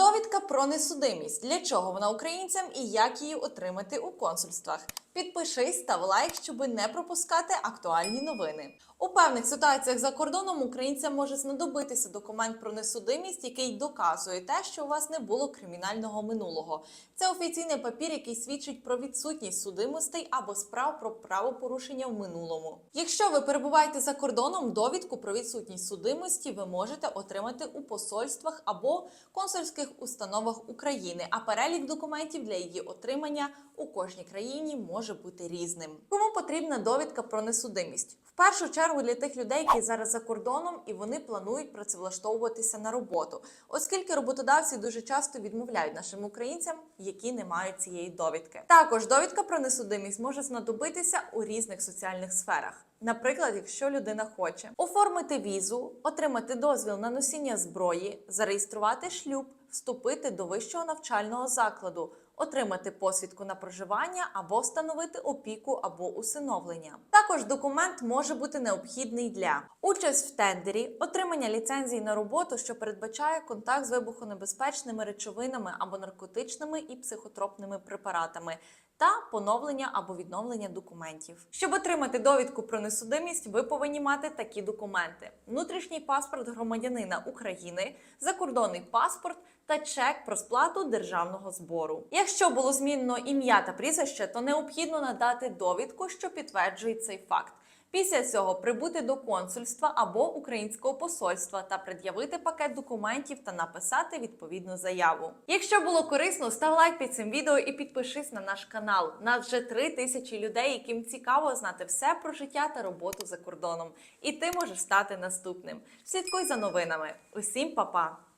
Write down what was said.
Довідка про несудимість. Для чого вона українцям і як її отримати у консульствах? Підпишись, став лайк, щоб не пропускати актуальні новини. У певних ситуаціях за кордоном українцям може знадобитися документ про несудимість, який доказує те, що у вас не було кримінального минулого. Це офіційний папір, який свідчить про відсутність судимостей або справ про правопорушення в минулому. Якщо ви перебуваєте за кордоном, довідку про відсутність судимості ви можете отримати у посольствах або консульських установах України. А перелік документів для її отримання у кожній країні може бути різним. Кому потрібна довідка про несудимість? В першу чергу для тих людей, які зараз за кордоном і вони планують працевлаштовуватися на роботу, оскільки роботодавці дуже часто відмовляють нашим українцям, які не мають цієї довідки. Також довідка про несудимість може знадобитися у різних соціальних сферах. Наприклад, якщо людина хоче оформити візу, отримати дозвіл на носіння зброї, зареєструвати шлюб, вступити до вищого навчального закладу, отримати посвідку на проживання або встановити опіку або усиновлення. Також документ може бути необхідний для участь в тендері, отримання ліцензії на роботу, що передбачає контакт з вибухонебезпечними речовинами або наркотичними і психотропними препаратами. Та поновлення або відновлення документів. Щоб отримати довідку про несудимість, ви повинні мати такі документи: внутрішній паспорт громадянина України, закордонний паспорт та чек про сплату державного збору. Якщо було змінено ім'я та прізвище, то необхідно надати довідку, що підтверджує цей факт. Після цього прибути до консульства або українського посольства та пред'явити пакет документів та написати відповідну заяву. Якщо було корисно, став лайк під цим відео і підпишись на наш канал. Нас вже три тисячі людей, яким цікаво знати все про життя та роботу за кордоном. І ти можеш стати наступним. Слідкуй за новинами. Усім па-па!